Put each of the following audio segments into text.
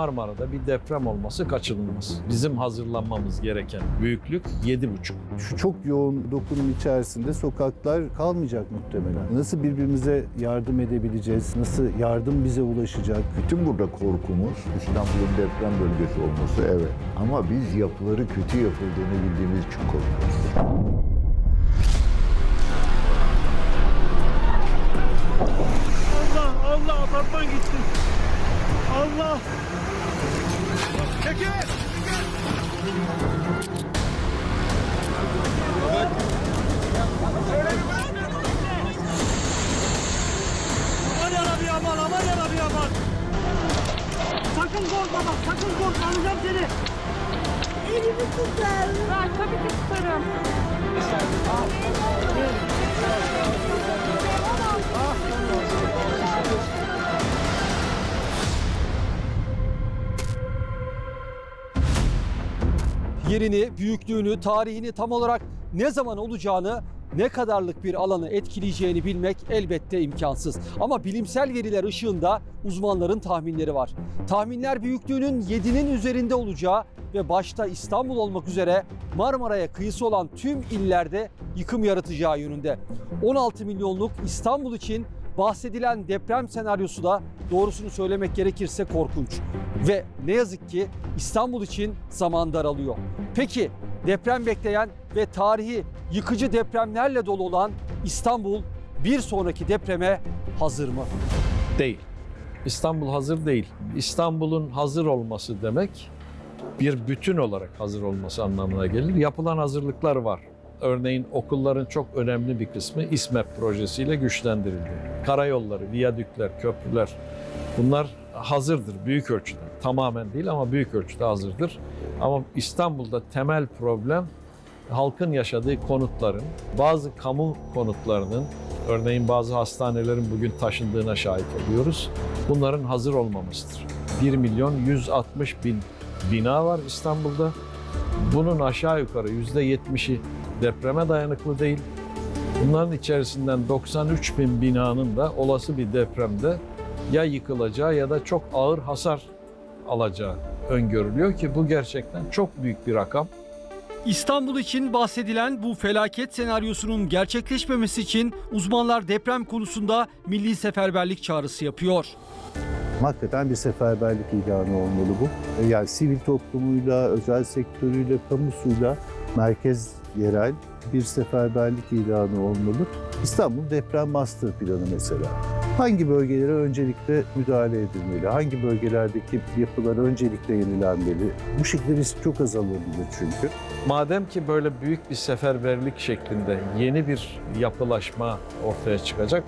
Marmara'da bir deprem olması kaçınılmaz. Bizim hazırlanmamız gereken büyüklük 7,5. Şu çok yoğun dokunum içerisinde sokaklar kalmayacak muhtemelen. Nasıl birbirimize yardım edebileceğiz? Nasıl yardım bize ulaşacak? Bütün burada korkumuz İstanbul'un deprem bölgesi olması evet. Ama biz yapıları kötü yapıldığını bildiğimiz için korkuyoruz. Yerini, büyüklüğünü, tarihini tam olarak ne zaman olacağını, ne kadarlık bir alanı etkileyeceğini bilmek elbette imkansız. Ama bilimsel veriler ışığında uzmanların tahminleri var. Tahminler büyüklüğünün 7'nin üzerinde olacağı ve başta İstanbul olmak üzere Marmara'ya kıyısı olan tüm illerde yıkım yaratacağı yönünde. 16 milyonluk İstanbul için bahsedilen deprem senaryosu da doğrusunu söylemek gerekirse korkunç. Ve ne yazık ki İstanbul için zaman daralıyor. Peki deprem bekleyen ve tarihi yıkıcı depremlerle dolu olan İstanbul bir sonraki depreme hazır mı? Değil. İstanbul hazır değil. İstanbul'un hazır olması demek bir bütün olarak hazır olması anlamına gelir. Yapılan hazırlıklar var. Örneğin okulların çok önemli bir kısmı İSMEP projesiyle güçlendirildi. Karayolları, viyadükler, köprüler bunlar hazırdır büyük ölçüde. Tamamen değil ama büyük ölçüde hazırdır. Ama İstanbul'da temel problem halkın yaşadığı konutların, bazı kamu konutlarının, örneğin bazı hastanelerin bugün taşındığına şahit oluyoruz. Bunların hazır olmamasıdır. 1 milyon 160 bin bina var İstanbul'da. Bunun aşağı yukarı %70'i depreme dayanıklı değil. Bunların içerisinden 93 bin binanın da olası bir depremde ya yıkılacağı ya da çok ağır hasar alacağı öngörülüyor ki bu gerçekten çok büyük bir rakam. İstanbul için bahsedilen bu felaket senaryosunun gerçekleşmemesi için uzmanlar deprem konusunda milli seferberlik çağrısı yapıyor. Hakikaten bir seferberlik ilanı olmalı bu. Yani sivil toplumuyla, özel sektörüyle, kamusuyla merkez yerel bir seferberlik ilanı olmalı. İstanbul Deprem Master Planı mesela. Hangi bölgelere öncelikle müdahale edilmeli? Hangi bölgelerdeki yapılar öncelikle yenilenmeli? Bu şekilde risk çok azalabilir çünkü. Madem ki böyle büyük bir seferberlik şeklinde yeni bir yapılaşma ortaya çıkacak,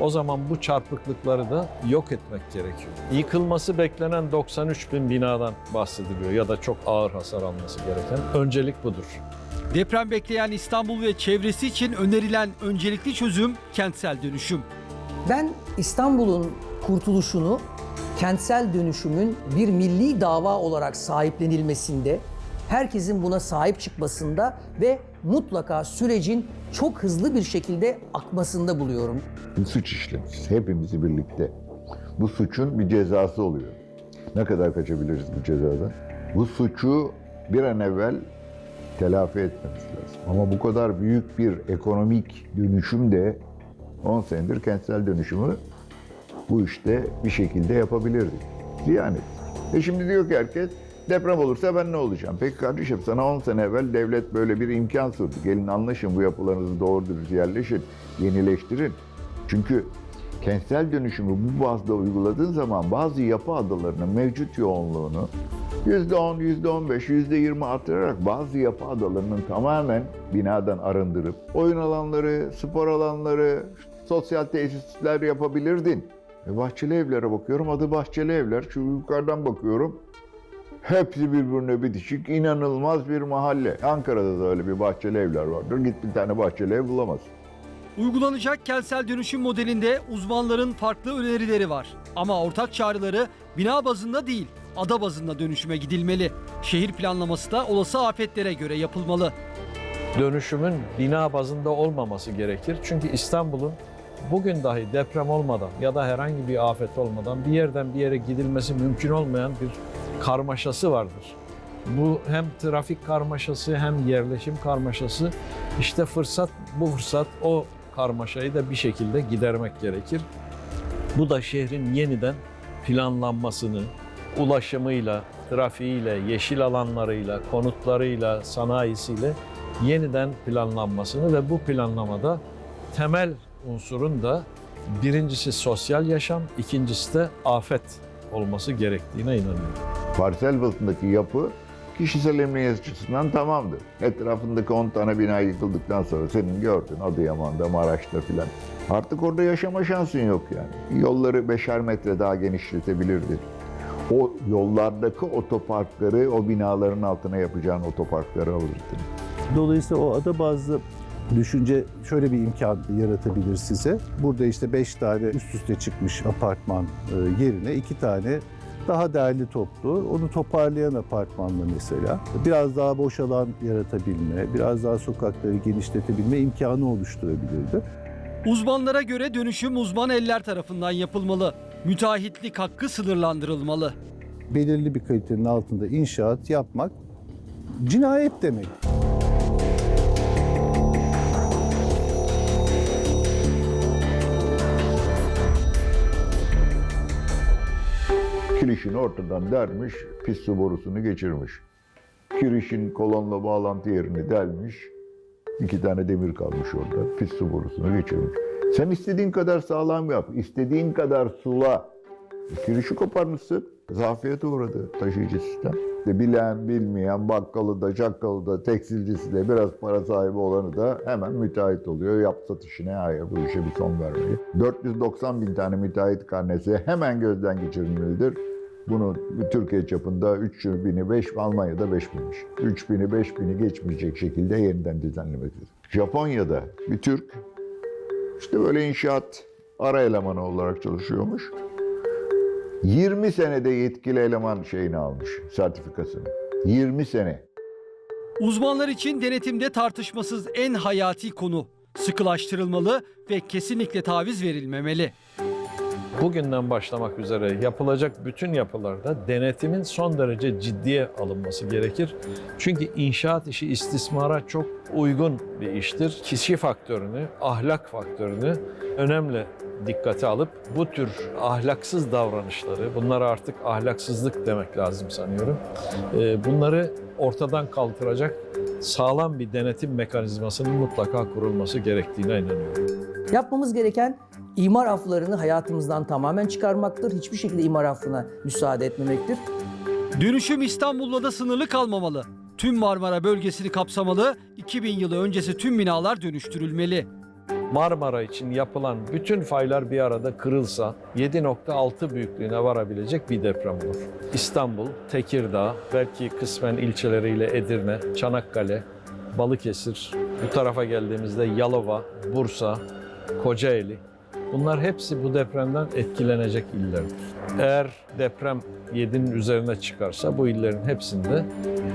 o zaman bu çarpıklıkları da yok etmek gerekiyor. Yıkılması beklenen 93 bin binadan bahsediliyor ya da çok ağır hasar alması gereken. Öncelik budur. Deprem bekleyen İstanbul ve çevresi için önerilen öncelikli çözüm kentsel dönüşüm. Ben İstanbul'un kurtuluşunu kentsel dönüşümün bir milli dava olarak sahiplenilmesinde, herkesin buna sahip çıkmasında ve mutlaka sürecin çok hızlı bir şekilde akmasında buluyorum. Bir suç işlemişiz hepimizi birlikte. Bu suçun bir cezası oluyor. Ne kadar kaçabiliriz bu cezadan? Bu suçu bir an evvel telafi etmemiz lazım. Ama bu kadar büyük bir ekonomik dönüşüm de 10 senedir kentsel dönüşümü bu işte bir şekilde yapabilirdik. Yani. E şimdi diyor ki herkes deprem olursa ben ne olacağım? Peki kardeşim sana 10 sene evvel devlet böyle bir imkan sundu. Gelin anlaşın bu yapılarınızı doğru dürüst yerleşin, yenileştirin. Çünkü kentsel dönüşümü bu bazda uyguladığın zaman bazı yapı adalarının mevcut yoğunluğunu %10, %15, %20 artırarak bazı yapı adalarının tamamen binadan arındırıp oyun alanları, spor alanları, sosyal tesisler yapabilirdin. E bahçeli evlere bakıyorum adı bahçeli evler. Şu yukarıdan bakıyorum. Hepsi birbirine bitişik, inanılmaz bir mahalle. Ankara'da da öyle bir bahçeli evler vardır. Git bir tane bahçeli ev bulamazsın. Uygulanacak kentsel dönüşüm modelinde uzmanların farklı önerileri var. Ama ortak çağrıları bina bazında değil, ada bazında dönüşüme gidilmeli. Şehir planlaması da olası afetlere göre yapılmalı. Dönüşümün bina bazında olmaması gerekir. Çünkü İstanbul'un bugün dahi deprem olmadan ya da herhangi bir afet olmadan bir yerden bir yere gidilmesi mümkün olmayan bir karmaşası vardır. Bu hem trafik karmaşası hem yerleşim karmaşası. İşte fırsat bu fırsat o karmaşayı da bir şekilde gidermek gerekir. Bu da şehrin yeniden planlanmasını, ulaşımıyla, trafiğiyle, yeşil alanlarıyla, konutlarıyla, sanayisiyle yeniden planlanmasını ve bu planlamada temel unsurun da birincisi sosyal yaşam, ikincisi de afet olması gerektiğine inanıyorum. Parsel basındaki yapı kişisel emniyet açısından tamamdır. Etrafındaki 10 tane bina yıkıldıktan sonra senin gördün Adıyaman'da, Maraş'ta filan. Artık orada yaşama şansın yok yani. Yolları beşer metre daha genişletebilirdin. O yollardaki otoparkları o binaların altına yapacağın otoparkları alırdın. Dolayısıyla o ada bazlı düşünce şöyle bir imkan yaratabilir size. Burada işte beş tane üst üste çıkmış apartman e, yerine iki tane daha değerli toplu, onu toparlayan apartmanla mesela biraz daha boş alan yaratabilme, biraz daha sokakları genişletebilme imkanı oluşturabilirdi. Uzmanlara göre dönüşüm uzman eller tarafından yapılmalı. Müteahhitlik hakkı sınırlandırılmalı. Belirli bir kalitenin altında inşaat yapmak cinayet demek. Kirişini ortadan dermiş, pis su borusunu geçirmiş. Kirişin kolonla bağlantı yerini delmiş, iki tane demir kalmış orada, pis su borusunu geçirmiş. Sen istediğin kadar sağlam yap, istediğin kadar sula. Kirişi koparmışsın, zafiyete uğradı taşıyıcı sistem. De bilen, bilmeyen, bakkalı da, çakkalı da, tekstilcisi de, biraz para sahibi olanı da hemen müteahhit oluyor. Yap satışına, hayır bu işe bir son vermeli. 490 bin tane müteahhit karnesi hemen gözden geçirilmelidir. Bunu Türkiye çapında 3 bini 5, Almanya'da 5 binmiş. 3 bini 5 bini geçmeyecek şekilde yeniden düzenlemelidir. Japonya'da bir Türk işte böyle inşaat ara elemanı olarak çalışıyormuş. 20 senede yetkili eleman şeyini almış, sertifikasını. 20 sene. Uzmanlar için denetimde tartışmasız en hayati konu. Sıkılaştırılmalı ve kesinlikle taviz verilmemeli. Bugünden başlamak üzere yapılacak bütün yapılarda denetimin son derece ciddiye alınması gerekir. Çünkü inşaat işi istismara çok uygun bir iştir. Kişi faktörünü, ahlak faktörünü önemli dikkate alıp bu tür ahlaksız davranışları, bunlara artık ahlaksızlık demek lazım sanıyorum. e, Bunları ortadan kaldıracak sağlam bir denetim mekanizmasının mutlaka kurulması gerektiğine inanıyorum. Yapmamız gereken imar aflarını hayatımızdan tamamen çıkarmaktır. Hiçbir şekilde imar affına müsaade etmemektir. Dönüşüm İstanbul'la da sınırlı kalmamalı. Tüm Marmara bölgesini kapsamalı, 2000 yılı öncesi tüm binalar dönüştürülmeli. Marmara için yapılan bütün faylar bir arada kırılsa 7.6 büyüklüğüne varabilecek bir deprem olur. İstanbul, Tekirdağ, belki kısmen ilçeleriyle Edirne, Çanakkale, Balıkesir, bu tarafa geldiğimizde Yalova, Bursa, Kocaeli. Bunlar hepsi bu depremden etkilenecek illerdir. Eğer deprem 7'nin üzerine çıkarsa bu illerin hepsinde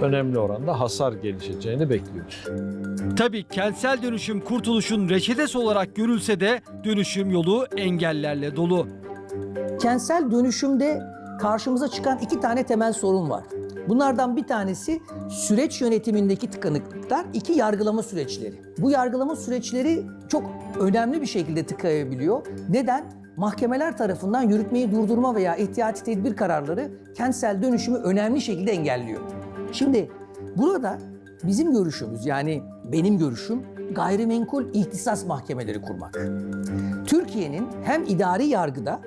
önemli oranda hasar gelişeceğini bekliyoruz. Tabii kentsel dönüşüm kurtuluşun reçetesi olarak görülse de dönüşüm yolu engellerle dolu. Kentsel dönüşümde karşımıza çıkan iki tane temel sorun var. Bunlardan bir tanesi süreç yönetimindeki tıkanıklıklar, iki yargılama süreçleri. Bu yargılama süreçleri çok önemli bir şekilde tıkayabiliyor. Neden? Mahkemeler tarafından yürütmeyi durdurma veya ihtiyati tedbir kararları kentsel dönüşümü önemli şekilde engelliyor. Şimdi burada bizim görüşümüz yani benim görüşüm gayrimenkul ihtisas mahkemeleri kurmak. Türkiye'nin hem idari yargıda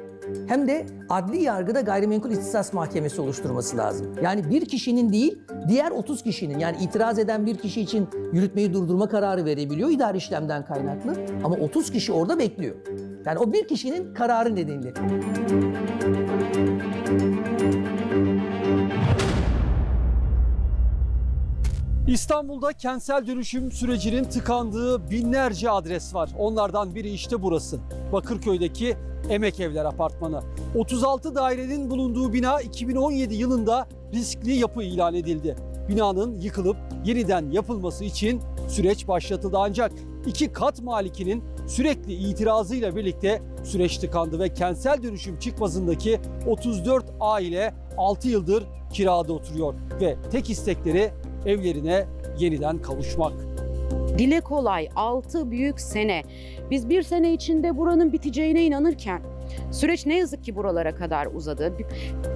hem de adli yargıda gayrimenkul ihtisas mahkemesi oluşturması lazım. Yani bir kişinin değil, diğer 30 kişinin yani itiraz eden bir kişi için yürütmeyi durdurma kararı verebiliyor idari işlemden kaynaklı. Ama 30 kişi orada bekliyor. Yani o bir kişinin kararı nedeniyle. İstanbul'da kentsel dönüşüm sürecinin tıkandığı binlerce adres var. Onlardan biri işte burası. Bakırköy'deki Emek Evler Apartmanı. 36 dairenin bulunduğu bina 2017 yılında riskli yapı ilan edildi. Binanın yıkılıp yeniden yapılması için süreç başlatıldı ancak iki kat malikinin sürekli itirazıyla birlikte süreç tıkandı ve kentsel dönüşüm çıkmazındaki 34 aile 6 yıldır kirada oturuyor ve tek istekleri evlerine yeniden kavuşmak. Dile kolay 6 büyük sene. Biz bir sene içinde buranın biteceğine inanırken süreç ne yazık ki buralara kadar uzadı.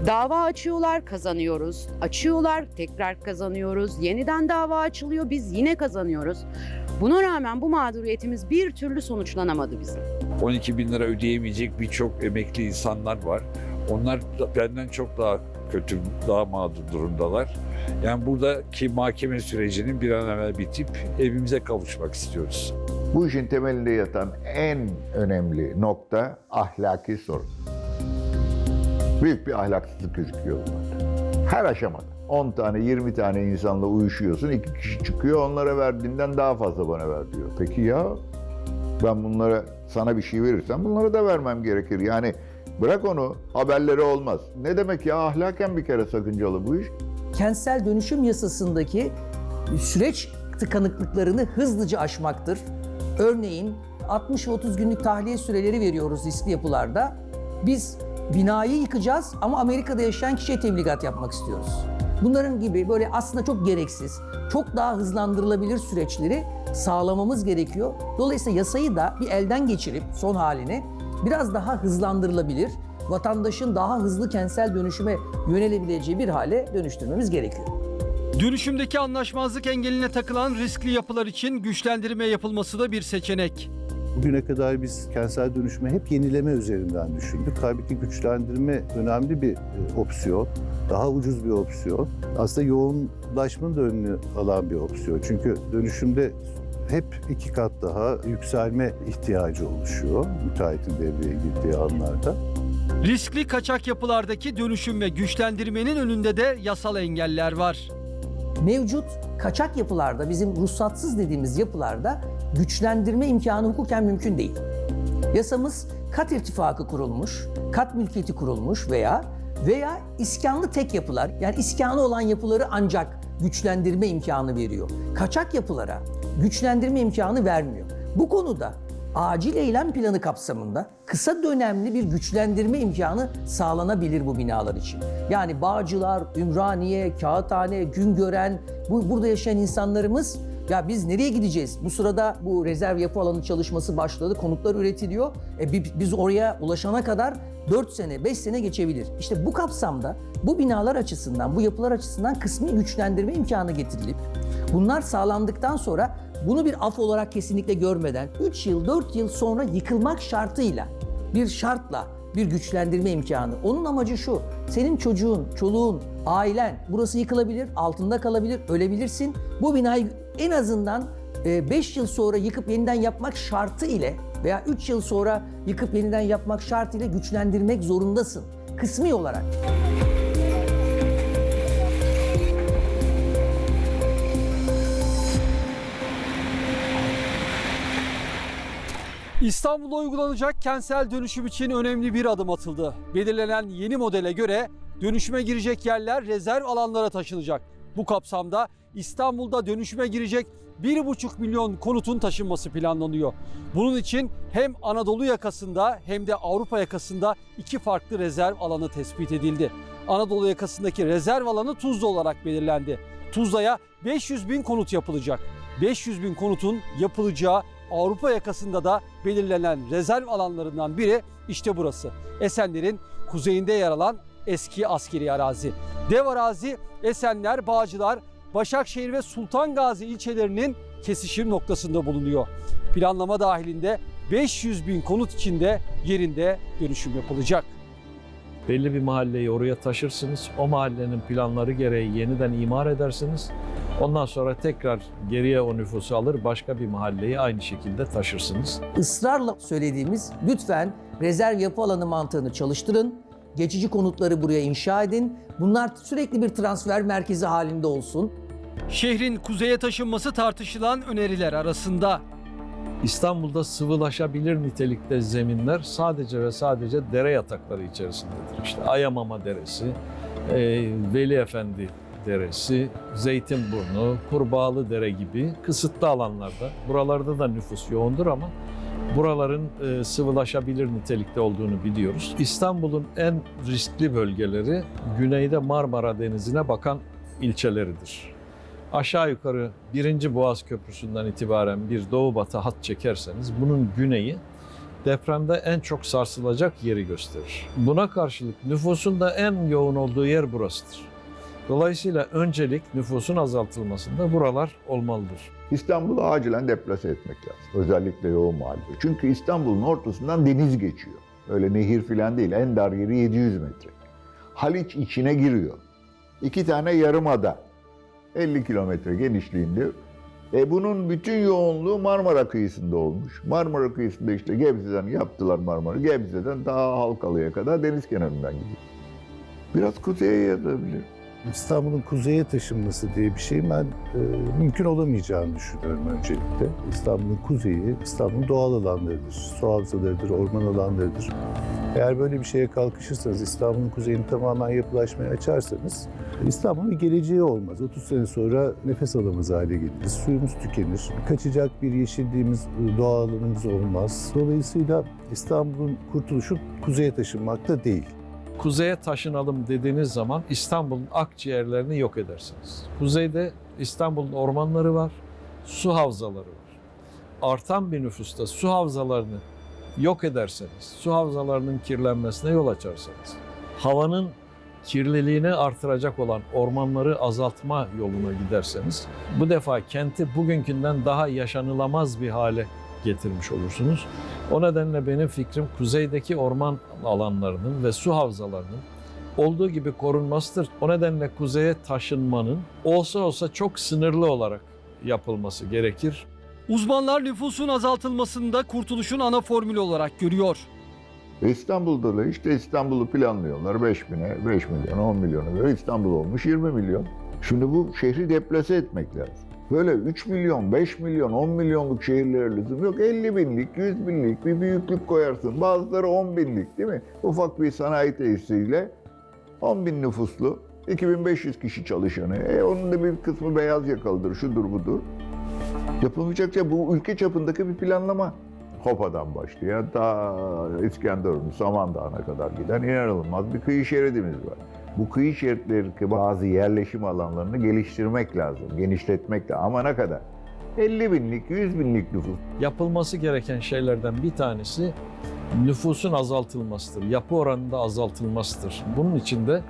Dava açıyorlar, kazanıyoruz. Açıyorlar, tekrar kazanıyoruz. Yeniden dava açılıyor, biz yine kazanıyoruz. Buna rağmen bu mağduriyetimiz bir türlü sonuçlanamadı bizim. 12 bin lira ödeyemeyecek birçok emekli insanlar var. Onlar benden çok daha kötü, daha mağdur durumdalar. Yani buradaki mahkeme sürecinin bir an evvel bitip evimize kavuşmak istiyoruz. Bu işin temelinde yatan en önemli nokta ahlaki sorun. Büyük bir ahlaksızlık gözüküyor bunlarda. Her aşamada. 10 tane, 20 tane insanla uyuşuyorsun. iki kişi çıkıyor, onlara verdiğinden daha fazla bana ver diyor. Peki ya ben bunlara sana bir şey verirsem bunlara da vermem gerekir. Yani bırak onu, haberleri olmaz. Ne demek ya ahlaken bir kere sakıncalı bu iş. kentsel dönüşüm yasasındaki süreç tıkanıklıklarını hızlıca aşmaktır. Örneğin 60 ve 30 günlük tahliye süreleri veriyoruz riskli yapılarda. Biz binayı yıkacağız ama Amerika'da yaşayan kişiye tebligat yapmak istiyoruz. Bunların gibi böyle aslında çok gereksiz, çok daha hızlandırılabilir süreçleri sağlamamız gerekiyor. Dolayısıyla yasayı da bir elden geçirip son halini biraz daha hızlandırılabilir, vatandaşın daha hızlı kentsel dönüşüme yönelebileceği bir hale dönüştürmemiz gerekiyor. Dönüşümdeki anlaşmazlık engeline takılan riskli yapılar için güçlendirme yapılması da bir seçenek. Bugüne kadar biz kentsel dönüşümü hep yenileme üzerinden düşündük. Halbuki güçlendirme önemli bir e, opsiyon. Daha ucuz bir opsiyon. Aslında yoğunlaşmanın da önünü alan bir opsiyon. Çünkü dönüşümde hep iki kat daha yükselme ihtiyacı oluşuyor müteahhitin devreye girdiği anlarda. Riskli kaçak yapılardaki dönüşüm ve güçlendirmenin önünde de yasal engeller var. Mevcut kaçak yapılarda, bizim ruhsatsız dediğimiz yapılarda güçlendirme imkanı hukuken mümkün değil. Yasamız kat irtifakı kurulmuş, kat mülkiyeti kurulmuş veya veya iskanlı tek yapılar, yani iskanı olan yapıları ancak güçlendirme imkanı veriyor. Kaçak yapılara güçlendirme imkanı vermiyor. Bu konuda acil eylem planı kapsamında kısa dönemli bir güçlendirme imkanı sağlanabilir bu binalar için. Yani Bağcılar, Ümraniye, Kağıthane, Güngören, bu, burada yaşayan insanlarımız ya biz nereye gideceğiz? Bu sırada bu rezerv yapı alanı çalışması başladı, konutlar üretiliyor. E, bi- biz oraya ulaşana kadar 4 sene, 5 sene geçebilir. İşte bu kapsamda bu binalar açısından, bu yapılar açısından kısmi güçlendirme imkanı getirilip bunlar sağlandıktan sonra bunu bir af olarak kesinlikle görmeden 3 yıl, 4 yıl sonra yıkılmak şartıyla, bir şartla bir güçlendirme imkanı. Onun amacı şu, senin çocuğun, çoluğun, ailen burası yıkılabilir, altında kalabilir, ölebilirsin. Bu binayı en azından 5 yıl sonra yıkıp yeniden yapmak şartı ile veya 3 yıl sonra yıkıp yeniden yapmak şartı ile güçlendirmek zorundasın. Kısmi olarak. İstanbul'da uygulanacak kentsel dönüşüm için önemli bir adım atıldı. Belirlenen yeni modele göre dönüşüme girecek yerler rezerv alanlara taşınacak. Bu kapsamda İstanbul'da dönüşüme girecek 1,5 milyon konutun taşınması planlanıyor. Bunun için hem Anadolu yakasında hem de Avrupa yakasında iki farklı rezerv alanı tespit edildi. Anadolu yakasındaki rezerv alanı Tuzla olarak belirlendi. Tuzla'ya 500 bin konut yapılacak. 500 bin konutun yapılacağı Avrupa yakasında da belirlenen rezerv alanlarından biri işte burası. Esenler'in kuzeyinde yer alan eski askeri arazi. Dev arazi Esenler, Bağcılar, Başakşehir ve Sultan Gazi ilçelerinin kesişim noktasında bulunuyor. Planlama dahilinde 500 bin konut içinde yerinde dönüşüm yapılacak. Belli bir mahalleyi oraya taşırsınız. O mahallenin planları gereği yeniden imar edersiniz. Ondan sonra tekrar geriye o nüfusu alır başka bir mahalleyi aynı şekilde taşırsınız. ısrarla söylediğimiz lütfen rezerv yapı alanı mantığını çalıştırın. Geçici konutları buraya inşa edin. Bunlar sürekli bir transfer merkezi halinde olsun. Şehrin kuzeye taşınması tartışılan öneriler arasında. İstanbul'da sıvılaşabilir nitelikte zeminler sadece ve sadece dere yatakları içerisindedir. İşte Ayamama Deresi, e, Veli Efendi Deresi, Zeytinburnu, Kurbağalı Dere gibi kısıtlı alanlarda. Buralarda da nüfus yoğundur ama buraların e, sıvılaşabilir nitelikte olduğunu biliyoruz. İstanbul'un en riskli bölgeleri güneyde Marmara Denizi'ne bakan ilçeleridir. Aşağı yukarı 1. Boğaz Köprüsü'nden itibaren bir doğu batı hat çekerseniz bunun güneyi depremde en çok sarsılacak yeri gösterir. Buna karşılık nüfusun da en yoğun olduğu yer burasıdır. Dolayısıyla öncelik nüfusun azaltılmasında buralar olmalıdır. İstanbul'u acilen deplase etmek lazım. Özellikle yoğun mahalle. Çünkü İstanbul'un ortasından deniz geçiyor. Öyle nehir falan değil. En dar yeri 700 metre. Haliç içine giriyor. İki tane yarımada. 50 kilometre genişliğinde. E bunun bütün yoğunluğu Marmara kıyısında olmuş. Marmara kıyısında işte Gebze'den yaptılar Marmara. Gebze'den daha Halkalı'ya kadar deniz kenarından gidiyor. Biraz kuzeye yazabilir. İstanbul'un kuzeye taşınması diye bir şeyin ben e, mümkün olamayacağını düşünüyorum öncelikle. İstanbul'un kuzeyi, İstanbul'un doğal alanlarıdır, su havzalarıdır, orman alanlarıdır. Eğer böyle bir şeye kalkışırsanız, İstanbul'un kuzeyini tamamen yapılaşmaya açarsanız, İstanbul'un bir geleceği olmaz. 30 sene sonra nefes alamaz hale geliriz, suyumuz tükenir, kaçacak bir yeşilliğimiz, doğa alanımız olmaz. Dolayısıyla İstanbul'un kurtuluşu kuzeye taşınmakta değil. Kuzeye taşınalım dediğiniz zaman İstanbul'un akciğerlerini yok edersiniz. Kuzeyde İstanbul'un ormanları var, su havzaları var. Artan bir nüfusta su havzalarını yok ederseniz, su havzalarının kirlenmesine yol açarsanız, havanın kirliliğini artıracak olan ormanları azaltma yoluna giderseniz, bu defa kenti bugünkünden daha yaşanılamaz bir hale getirmiş olursunuz. O nedenle benim fikrim kuzeydeki orman alanlarının ve su havzalarının olduğu gibi korunmasıdır. O nedenle kuzeye taşınmanın olsa olsa çok sınırlı olarak yapılması gerekir. Uzmanlar nüfusun azaltılmasında kurtuluşun ana formülü olarak görüyor. İstanbul'da da işte İstanbul'u planlıyorlar 5 bine, 5 milyon, 10 milyona göre İstanbul olmuş 20 milyon. Şimdi bu şehri deplase etmek lazım. Böyle 3 milyon, 5 milyon, 10 milyonluk şehirlere lüzum yok. 50 binlik, 100 binlik bir büyüklük koyarsın. Bazıları 10 binlik değil mi? Ufak bir sanayi tesisiyle 10 bin nüfuslu, 2500 kişi çalışanı. E onun da bir kısmı beyaz yakalıdır, şudur budur. Yapılmayacak şey bu ülke çapındaki bir planlama. Hopa'dan başlayan ta İskenderun, Samandağ'a kadar giden inanılmaz bir kıyı şeridimiz var. Bu kıyı şeritlerindeki bazı yerleşim alanlarını geliştirmek lazım, genişletmek lazım. Ama ne kadar? 50 binlik, 100 binlik nüfus. Yapılması gereken şeylerden bir tanesi nüfusun azaltılmasıdır. Yapı oranında azaltılmasıdır. Bunun için de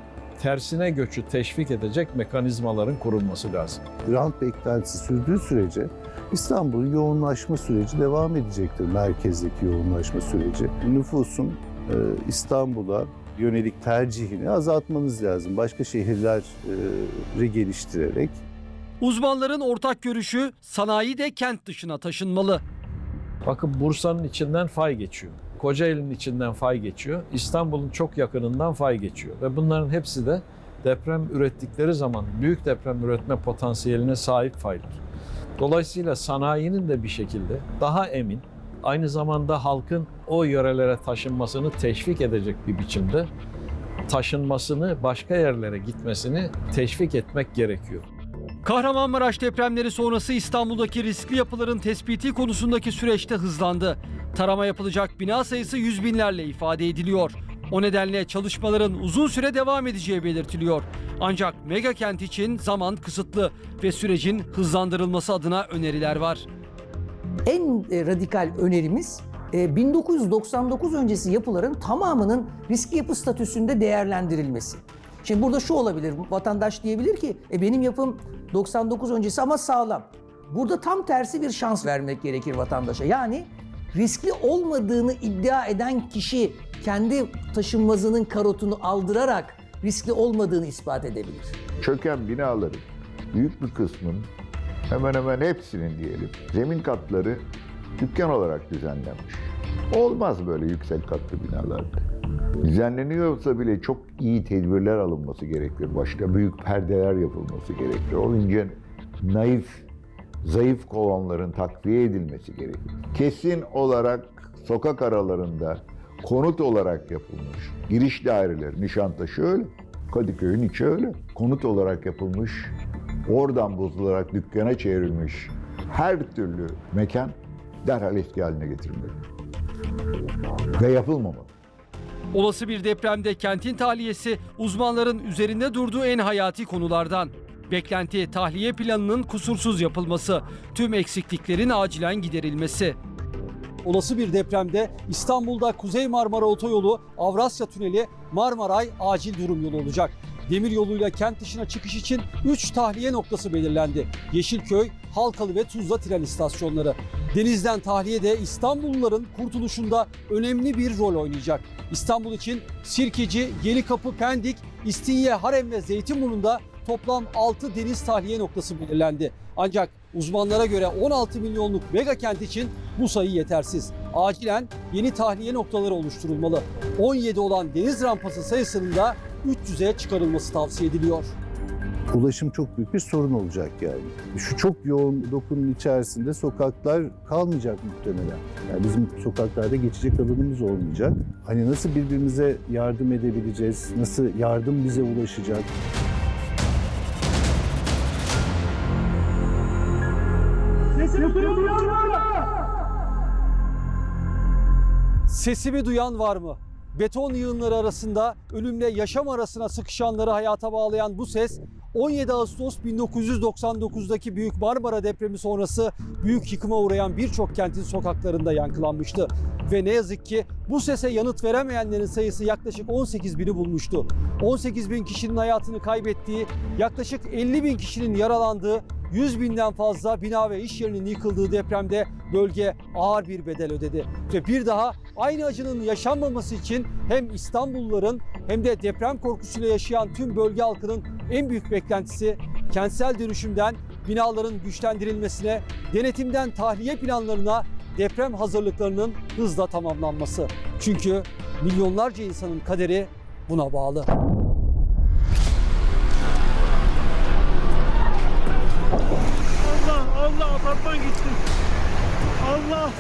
tersine göçü teşvik edecek mekanizmaların kurulması lazım. Rant beklentisi sürdüğü sürece İstanbul'un yoğunlaşma süreci devam edecektir. Merkezdeki yoğunlaşma süreci. Nüfusun e, İstanbul'a yönelik tercihini azaltmanız lazım. Başka şehirleri geliştirerek Uzmanların ortak görüşü sanayi de kent dışına taşınmalı. Bakın Bursa'nın içinden fay geçiyor. Kocaeli'nin içinden fay geçiyor. İstanbul'un çok yakınından fay geçiyor. Ve bunların hepsi de deprem ürettikleri zaman büyük deprem üretme potansiyeline sahip faylar. Dolayısıyla sanayinin de bir şekilde daha emin, aynı zamanda halkın o yörelere taşınmasını teşvik edecek bir biçimde taşınmasını, başka yerlere gitmesini teşvik etmek gerekiyor. Kahramanmaraş depremleri sonrası İstanbul'daki riskli yapıların tespiti konusundaki süreçte hızlandı. Tarama yapılacak bina sayısı yüz binlerle ifade ediliyor. O nedenle çalışmaların uzun süre devam edeceği belirtiliyor. Ancak mega kent için zaman kısıtlı ve sürecin hızlandırılması adına öneriler var. En e, radikal önerimiz e, 1999 öncesi yapıların tamamının riskli yapı statüsünde değerlendirilmesi. Şimdi burada şu olabilir, vatandaş diyebilir ki e, benim yapım 99 öncesi ama sağlam. Burada tam tersi bir şans vermek gerekir vatandaşa. Yani riskli olmadığını iddia eden kişi kendi taşınmazının karotunu aldırarak riskli olmadığını ispat edebilir. Çöken binaların büyük bir kısmının hemen hemen hepsinin diyelim zemin katları dükkan olarak düzenlenmiş. Olmaz böyle yüksek katlı binalarda. Düzenleniyorsa bile çok iyi tedbirler alınması gerekir. Başka büyük perdeler yapılması gerekir. O ince, naif, zayıf kolonların takviye edilmesi gerekir. Kesin olarak sokak aralarında konut olarak yapılmış giriş daireleri, Nişantaşı öyle. Kadıköy'ün içi öyle. Konut olarak yapılmış, oradan bozularak dükkana çevrilmiş her türlü mekan derhal eski haline getirilmeli. Ve yapılmamalı. Olası bir depremde kentin tahliyesi uzmanların üzerinde durduğu en hayati konulardan. Beklenti tahliye planının kusursuz yapılması, tüm eksikliklerin acilen giderilmesi. Olası bir depremde İstanbul'da Kuzey Marmara Otoyolu, Avrasya Tüneli, Marmaray acil durum yolu olacak. Demir yoluyla kent dışına çıkış için 3 tahliye noktası belirlendi. Yeşilköy, Halkalı ve Tuzla tren istasyonları. Denizden tahliye de İstanbulluların kurtuluşunda önemli bir rol oynayacak. İstanbul için Sirkeci, Yenikapı, Pendik, İstinye, Harem ve Zeytinburnu'nda toplam 6 deniz tahliye noktası belirlendi. Ancak uzmanlara göre 16 milyonluk mega kent için bu sayı yetersiz. Acilen yeni tahliye noktaları oluşturulmalı. 17 olan deniz rampası sayısının da 300'e çıkarılması tavsiye ediliyor. Ulaşım çok büyük bir sorun olacak yani. Şu çok yoğun dokunun içerisinde sokaklar kalmayacak muhtemelen. Yani bizim sokaklarda geçecek alanımız olmayacak. Hani nasıl birbirimize yardım edebileceğiz? Nasıl yardım bize ulaşacak? Sesimi duyuyor? Sesimi duyan var mı? Beton yığınları arasında ölümle yaşam arasına sıkışanları hayata bağlayan bu ses 17 Ağustos 1999'daki Büyük Marmara depremi sonrası büyük yıkıma uğrayan birçok kentin sokaklarında yankılanmıştı. Ve ne yazık ki bu sese yanıt veremeyenlerin sayısı yaklaşık 18 bini bulmuştu. 18 bin kişinin hayatını kaybettiği, yaklaşık 50 bin kişinin yaralandığı, 100 binden fazla bina ve iş yerinin yıkıldığı depremde bölge ağır bir bedel ödedi. Ve bir daha aynı acının yaşanmaması için hem İstanbulluların hem de deprem korkusuyla yaşayan tüm bölge halkının en büyük beklentisi kentsel dönüşümden binaların güçlendirilmesine, denetimden tahliye planlarına, deprem hazırlıklarının hızla tamamlanması. Çünkü milyonlarca insanın kaderi buna bağlı. Allah apartman gitti. Allah.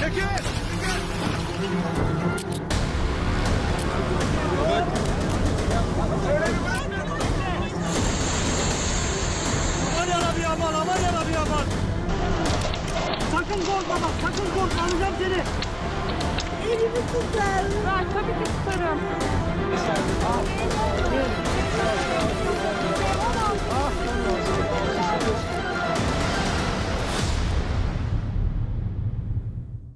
Çekil. Aman yarabbi aman aman yarabbi aman. Sakın korkma bak sakın korkma alacağım seni. Elimi tutar. Ben tabii ki tutarım.